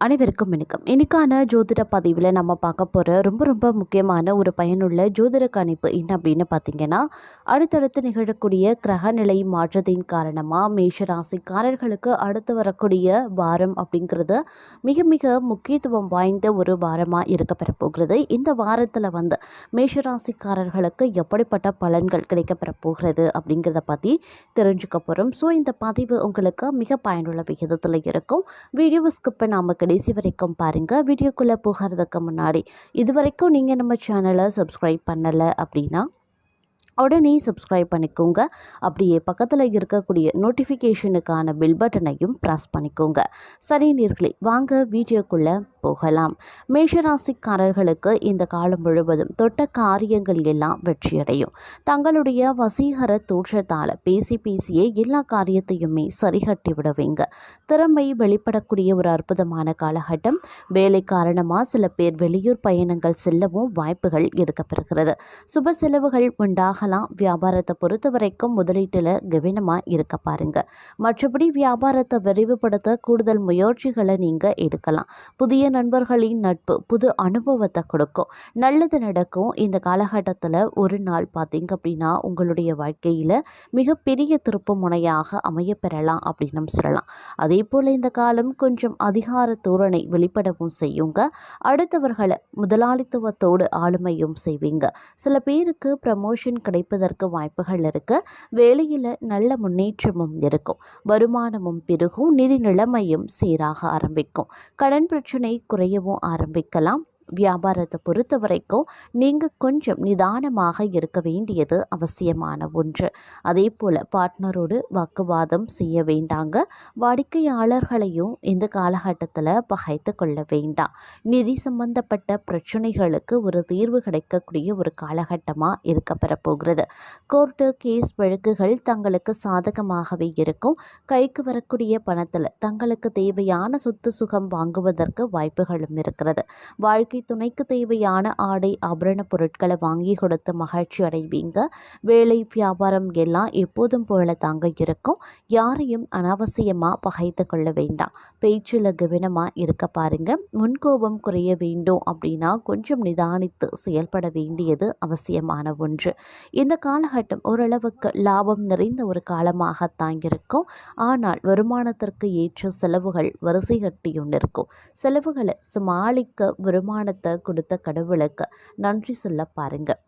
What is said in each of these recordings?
அனைவருக்கும் வணக்கம். இன்னைக்கான ஜோதிட பதிவில் நம்ம பார்க்க போகிற ரொம்ப ரொம்ப முக்கியமான ஒரு பயனுள்ள ஜோதிட கணிப்பு என்ன அப்படின்னு பார்த்தீங்கன்னா அடுத்தடுத்து நிகழக்கூடிய கிரக நிலை மாற்றத்தின் காரணமாக மேஷராசிக்காரர்களுக்கு அடுத்து வரக்கூடிய வாரம் அப்படிங்கிறது மிக மிக முக்கியத்துவம் வாய்ந்த ஒரு வாரமாக இருக்க பெறப்போகிறது இந்த வாரத்தில் வந்து மேஷராசிக்காரர்களுக்கு எப்படிப்பட்ட பலன்கள் கிடைக்க போகிறது அப்படிங்கிறத பற்றி தெரிஞ்சுக்க போகிறோம் ஸோ இந்த பதிவு உங்களுக்கு மிக பயனுள்ள விகிதத்தில் இருக்கும். வீடியோ ஸ்கிப்பை நாம் கடைசி வரைக்கும் பாருங்கள் வீடியோக்குள்ளே போகிறதுக்கு முன்னாடி இது வரைக்கும் நீங்கள் நம்ம சேனலை சப்ஸ்கிரைப் பண்ணலை அப்படின்னா உடனே சப்ஸ்கிரைப் பண்ணிக்கோங்க. அப்படியே பக்கத்தில் இருக்கக்கூடிய நோட்டிஃபிகேஷனுக்கான பெல் பட்டனையும் ப்ரெஸ் பண்ணிக்கோங்க. சரி நேர்களே வாங்க வீடியோக்குள்ளே போகலாம். மேஷராசிக்காரர்களுக்கு இந்த காலம் முழுவதும் தொட்ட காரியங்கள் எல்லாம் வெற்றியடையும். தங்களுடைய வசீகர தோற்றத்தால் பேசி பேசியே எல்லா காரியத்தையுமே சரிகட்டி விடுவீங்க. திறமை வெளிப்படக்கூடிய ஒரு அற்புதமான காலகட்டம். வேலை காரணமாக சில பேர் வெளியூர் பயணங்கள் செல்லவும் வாய்ப்புகள் இருக்கப்பெறுகிறது சுப செலவுகள் உண்டாக உண்டாகலாம் வியாபாரத்தை பொறுத்த வரைக்கும் முதலீட்டில் கவனமாக இருக்க பாருங்க. மற்றபடி வியாபாரத்தை விரைவுபடுத்த கூடுதல் முயற்சிகளை நீங்கள் எடுக்கலாம். புதிய நண்பர்களின் நட்பு புது அனுபவத்தை கொடுக்கும். நல்லது நடக்கும். இந்த காலகட்டத்தில் ஒரு நாள் பார்த்தீங்க அப்படின்னா உங்களுடைய வாழ்க்கையில் மிகப்பெரிய திருப்பு முனையாக அமைய பெறலாம் அப்படின்னு சொல்லலாம். அதே போல் இந்த காலம் கொஞ்சம் அதிகார தோரணை வெளிப்படவும் செய்யுங்க. அடுத்தவர்களை முதலாளித்துவத்தோடு ஆளுமையும் செய்வீங்க. சில பேருக்கு ப்ரமோஷன் கிடைப்பதற்கு வாய்ப்புகள் இருக்கு. வேலையில் நல்ல முன்னேற்றமும் இருக்கும். வருமானமும் பெருகும். நிதி நிலைமையும் சீராக ஆரம்பிக்கும். கடன் பிரச்சனை குறையவும் ஆரம்பிக்கலாம். வியாபாரத்தை பொறுத்த வரைக்கும் நீங்கள் கொஞ்சம் நிதானமாக இருக்க வேண்டியது அவசியமான ஒன்று. அதே போல் பார்ட்னரோடு வாக்குவாதம் செய்ய வேண்டாங்க. வாடிக்கையாளர்களையும் இந்த காலகட்டத்தில் பகைத்து கொள்ள வேண்டாம். நிதி சம்பந்தப்பட்ட பிரச்சனைகளுக்கு ஒரு தீர்வு கிடைக்கக்கூடிய ஒரு காலகட்டமாக இருக்க போகிறது கோர்ட்டு கேஸ் வழக்குகள் தங்களுக்கு சாதகமாகவே இருக்கும். கைக்கு வரக்கூடிய பணத்தில் தங்களுக்கு தேவையான சொத்து சுகம் வாங்குவதற்கு வாய்ப்புகளும் இருக்கிறது. வாழ்க்கை வாழ்க்கை துணைக்கு தேவையான ஆடை ஆபரண பொருட்களை வாங்கி கொடுத்து மகிழ்ச்சி அடைவீங்க. வேலை வியாபாரம் எல்லாம் எப்போதும் போல தாங்க இருக்கும். யாரையும் அனாவசியமாக பகைத்து கொள்ள வேண்டாம். பேச்சில் கவனமாக இருக்க பாருங்க. முன்கோபம் குறைய வேண்டும் அப்படின்னா கொஞ்சம் நிதானித்து செயல்பட வேண்டியது அவசியமான ஒன்று. இந்த காலகட்டம் ஓரளவுக்கு லாபம் நிறைந்த ஒரு காலமாகத்தான் இருக்கும். ஆனால் வருமானத்திற்கு ஏற்ற செலவுகள் வரிசை கட்டியும் இருக்கும். செலவுகளை சமாளிக்க வருமான வருமானத்தை கொடுத்த கடவுளுக்கு நன்றி சொல்ல பாருங்கள்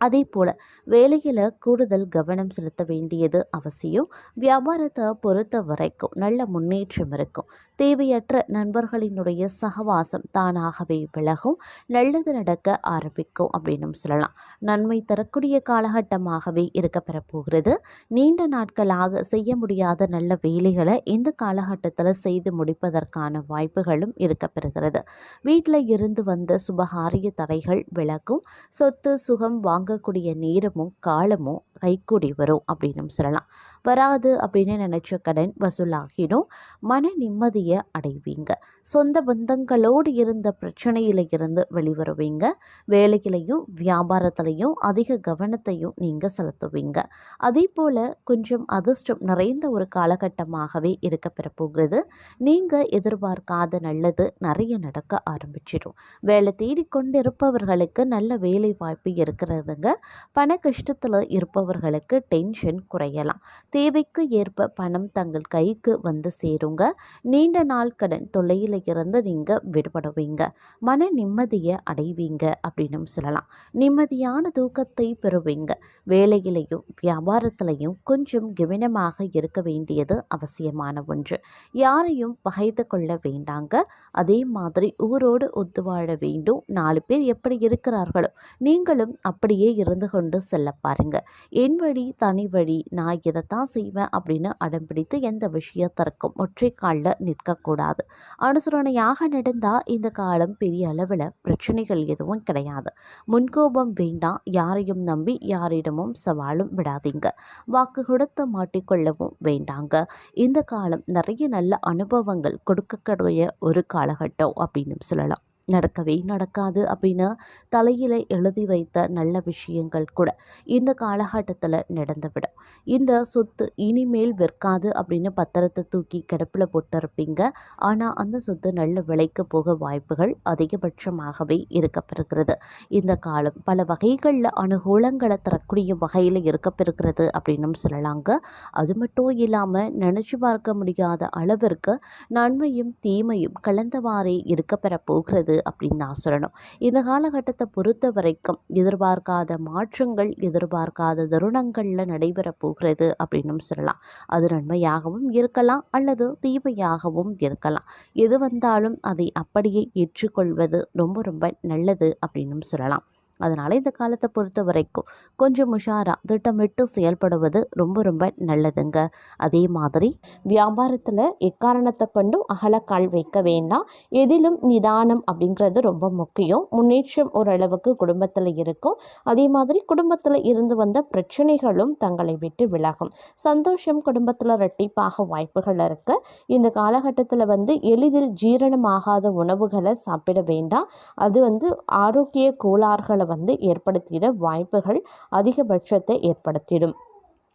அதே போல் வேலையில் கூடுதல் கவனம் செலுத்த வேண்டியது அவசியம். வியாபாரத்தை பொறுத்த வரைக்கும் நல்ல முன்னேற்றம் இருக்கும். தேவையற்ற நண்பர்களினுடைய சகவாசம் தானாகவே விலகும். நல்லது நடக்க ஆரம்பிக்கும் அப்படின்னு சொல்லலாம். நன்மை தரக்கூடிய காலகட்டமாகவே இருக்க பெறப்போகிறது. நீண்ட நாட்களாக செய்ய முடியாத நல்ல வேலைகளை இந்த காலகட்டத்தில் செய்து முடிப்பதற்கான வாய்ப்புகளும் இருக்கப்பெறுகிறது வீட்டில் இருந்து வந்த சுபகாரிய தடைகள் விலகும். சொத்து சுகம் வாங்க வாங்கக்கூடிய நேரமும் காலமும் கைக்கூடி வரும் அப்படின்னு சொல்லலாம். வராது அப்படின்னு நினச்ச கடன் வசூலாகிடும். மன நிம்மதியை அடைவீங்க. சொந்த பந்தங்களோடு இருந்த பிரச்சனையில் இருந்து வெளிவருவீங்க. வேலையிலையும் வியாபாரத்திலையும் அதிக கவனத்தையும் நீங்கள் செலுத்துவீங்க. அதே போல் கொஞ்சம் அதிர்ஷ்டம் நிறைந்த ஒரு காலகட்டமாகவே இருக்க பெறப்போகிறது. நீங்கள் எதிர்பார்க்காத நல்லது நிறைய நடக்க ஆரம்பிச்சிடும். வேலை தேடிக்கொண்டிருப்பவர்களுக்கு நல்ல வேலை வாய்ப்பு இருக்கிறதுங்க. பண கஷ்டத்தில் இருப்பவர்களுக்கு டென்ஷன் குறையலாம். தேவைக்கு ஏற்ப பணம் தங்கள் கைக்கு வந்து சேருங்க. நீண்ட நாள் கடன் தொல்லையில் இருந்து நீங்கள் விடுபடுவீங்க. மன நிம்மதியை அடைவீங்க அப்படின்னு சொல்லலாம். நிம்மதியான தூக்கத்தை பெறுவீங்க. வேலையிலையும் வியாபாரத்திலையும் கொஞ்சம் கவனமாக இருக்க வேண்டியது அவசியமான ஒன்று. யாரையும் பகைத்து கொள்ள வேண்டாங்க. அதே மாதிரி ஊரோடு ஒத்து வாழ வேண்டும். நாலு பேர் எப்படி இருக்கிறார்களோ நீங்களும் அப்படியே இருந்து கொண்டு செல்ல பாருங்க. என் வழி தனி வழி. நான் இதைத்தான் நான் செய்வேன் அப்படின்னு அடம்பிடித்து எந்த விஷயத்திற்கும் ஒற்றை காலில் நிற்கக்கூடாது. அனுசரணையாக நடந்தால் இந்த காலம் பெரிய அளவில் பிரச்சனைகள் எதுவும் கிடையாது. முன்கோபம் வேண்டாம் யாரையும் நம்பி யாரிடமும் சவாலும் விடாதீங்க. வாக்கு கொடுத்து மாட்டிக்கொள்ளவும் வேண்டாங்க. இந்த காலம் நிறைய நல்ல அனுபவங்கள் கொடுக்கக்கூடிய ஒரு காலகட்டம் அப்படின்னு சொல்லலாம். நடக்கவே நடக்காது அப்படின்னு தலையில் எழுதி வைத்த நல்ல விஷயங்கள் கூட இந்த காலகட்டத்தில் நடந்துவிடும் இந்த சொத்து இனிமேல் விற்காது அப்படின்னு பத்திரத்தை தூக்கி கிடப்பில் போட்டிருப்பீங்க. ஆனால் அந்த சொத்து நல்ல விலைக்கு போக வாய்ப்புகள் அதிகபட்சமாகவே இருக்கப்பெறுகிறது. இந்த காலம் பல வகைகளில் அனுகூலங்களை தரக்கூடிய வகையில் இருக்கப்பெறுகிறது அப்படின்னு சொல்லலாங்க. அது மட்டும் இல்லாமல் நினச்சி பார்க்க முடியாத அளவிற்கு நன்மையும் தீமையும் கலந்தவாறே இருக்கப்பெற போகிறது அப்படின்னு தான் சொல்லணும். இந்த காலகட்டத்தை பொறுத்த வரைக்கும் எதிர்பார்க்காத மாற்றங்கள் எதிர்பார்க்காத தருணங்களில் நடைபெற போகிறது அப்படின்னும் சொல்லலாம். அது நன்மையாகவும் இருக்கலாம் அல்லது தீமையாகவும் இருக்கலாம். எது வந்தாலும் அதை அப்படியே ஏற்றுக்கொள்வது ரொம்ப ரொம்ப நல்லது அப்படின்னும் சொல்லலாம். அதனால் இந்த காலத்தை பொறுத்த வரைக்கும் கொஞ்சம் உஷாராக திட்டமிட்டு செயல்படுவது ரொம்ப ரொம்ப நல்லதுங்க. அதே மாதிரி வியாபாரத்தில் எக்காரணத்தை கொண்டும் அகலக்கால் வைக்க வேண்டாம். எதிலும் நிதானம் அப்படிங்கிறது ரொம்ப முக்கியம். முன்னேற்றம் ஓரளவுக்கு குடும்பத்தில் இருக்கும். அதே மாதிரி குடும்பத்தில் இருந்து வந்த பிரச்சனைகளும் தங்களை விட்டு விலகும். சந்தோஷம் குடும்பத்தில் ரெட்டிப்பாக வாய்ப்புகள் இருக்க. இந்த காலகட்டத்தில் வந்து எளிதில் ஜீரணமாகாத உணவுகளை சாப்பிட வேண்டாம். அது வந்து ஆரோக்கிய கோளாறுகளை வந்து ஏற்படுத்திட வாய்ப்புகள் அதிகபட்சத்தை ஏற்படுத்திடும்.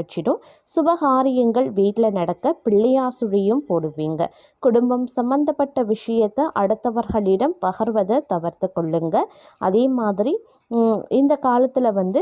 ஆரம்பிச்சிடும் சுபகாரியங்கள் வீட்டில் நடக்க பிள்ளையார் சுழியும் போடுவீங்க. குடும்பம் சம்பந்தப்பட்ட விஷயத்தை அடுத்தவர்களிடம் பகர்வதை தவிர்த்து கொள்ளுங்க. அதே மாதிரி இந்த காலத்தில் வந்து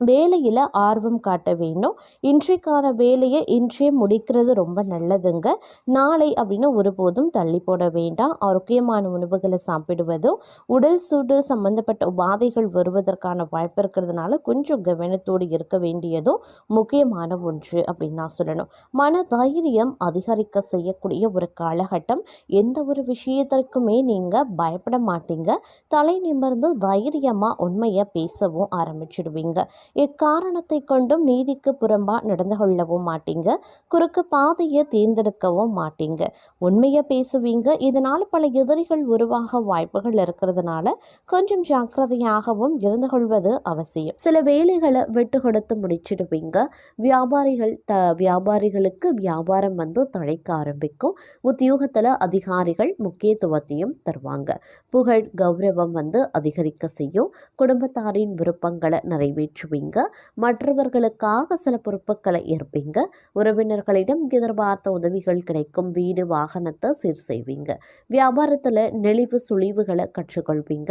வேலையில் ஆர்வம் காட்ட வேணும் இன்றைக்கான வேலையை இன்றே முடிக்கிறது ரொம்ப நல்லதுங்க. நாளை அப்படின்னு ஒருபோதும் தள்ளி போட வேண்டாம். ஆரோக்கியமான உணவுகளை சாப்பிடுவதும் உடல் சூடு சம்பந்தப்பட்ட உபாதைகள் வருவதற்கான வாய்ப்பு இருக்கிறதுனால கொஞ்சம் கவனத்தோடு இருக்க வேண்டியதும் முக்கியமான ஒன்று அப்படின்னு தான் சொல்லணும். மன தைரியம் அதிகரிக்க செய்யக்கூடிய ஒரு காலகட்டம். எந்த ஒரு விஷயத்திற்குமே நீங்கள் பயப்பட மாட்டீங்க. தலை நிமிர்ந்து தைரியமாக உண்மையை பேசவும் ஆரம்பிச்சிடுவீங்க. எக்காரணத்தை கொண்டும் நீதிக்கு புறம்பா நடந்து கொள்ளவும் மாட்டீங்க. குறுக்கு பாதையை தேர்ந்தெடுக்கவும் மாட்டீங்க. உண்மையை பேசுவீங்க. இதனால் பல எதிரிகள் உருவாக வாய்ப்புகள் இருக்கிறதுனால கொஞ்சம் ஜாக்கிரதையாகவும் இருந்து கொள்வது அவசியம். சில வேலைகளை விட்டு கொடுத்து முடிச்சிடுவீங்க. வியாபாரிகள் த வியாபாரிகளுக்கு வியாபாரம் வந்து தழைக்க ஆரம்பிக்கும். உத்தியோகத்தில் அதிகாரிகள் முக்கியத்துவத்தையும் தருவாங்க. புகழ் கௌரவம் வந்து அதிகரிக்க செய்யும். குடும்பத்தாரின் விருப்பங்களை நிறைவேற்றுவீங்க. செய்வீங்க மற்றவர்களுக்காக சில பொறுப்புகளை ஏற்பீங்க. உறவினர்களிடம் எதிர்பார்த்த உதவிகள் கிடைக்கும். வீடு வாகனத்தை சீர் செய்வீங்க. வியாபாரத்தில் நெளிவு சுழிவுகளை கற்றுக்கொள்வீங்க.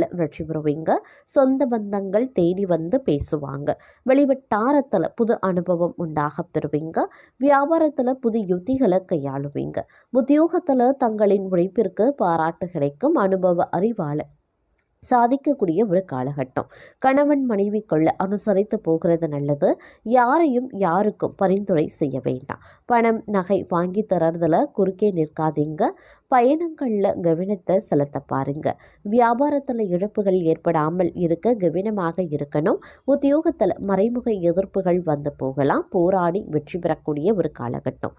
காரியங்களில் வெற்றி பெறுவீங்க. சொந்த பந்தங்கள் தேடி வந்து பேசுவாங்க. வெளிவட்டாரத்தில் புது அனுபவம் உண்டாக பெறுவீங்க. வியாபாரத்தில் புது யுத்திகளை கையாளுவீங்க. உத்தியோகத்தில் தங்களின் உழைப்பிற்கு பாராட்டு கிடைக்கும். அனுபவ அறிவால் சாதிக்கக்கூடிய ஒரு காலகட்டம். கணவன் மனைவிக்குள்ள அனுசரித்து போகிறது நல்லது. யாரையும் யாருக்கும் பரிந்துரை செய்ய வேண்டாம். பணம் நகை வாங்கி தரதுல குறுக்கே நிற்காதீங்க. பயணங்களில் கவனத்தை செலுத்த பாருங்க. வியாபாரத்தில் இழப்புகள் ஏற்படாமல் இருக்க கவனமாக இருக்கணும். உத்தியோகத்தில் மறைமுக எதிர்ப்புகள் வந்து போகலாம். போராடி வெற்றி பெறக்கூடிய ஒரு காலகட்டம்.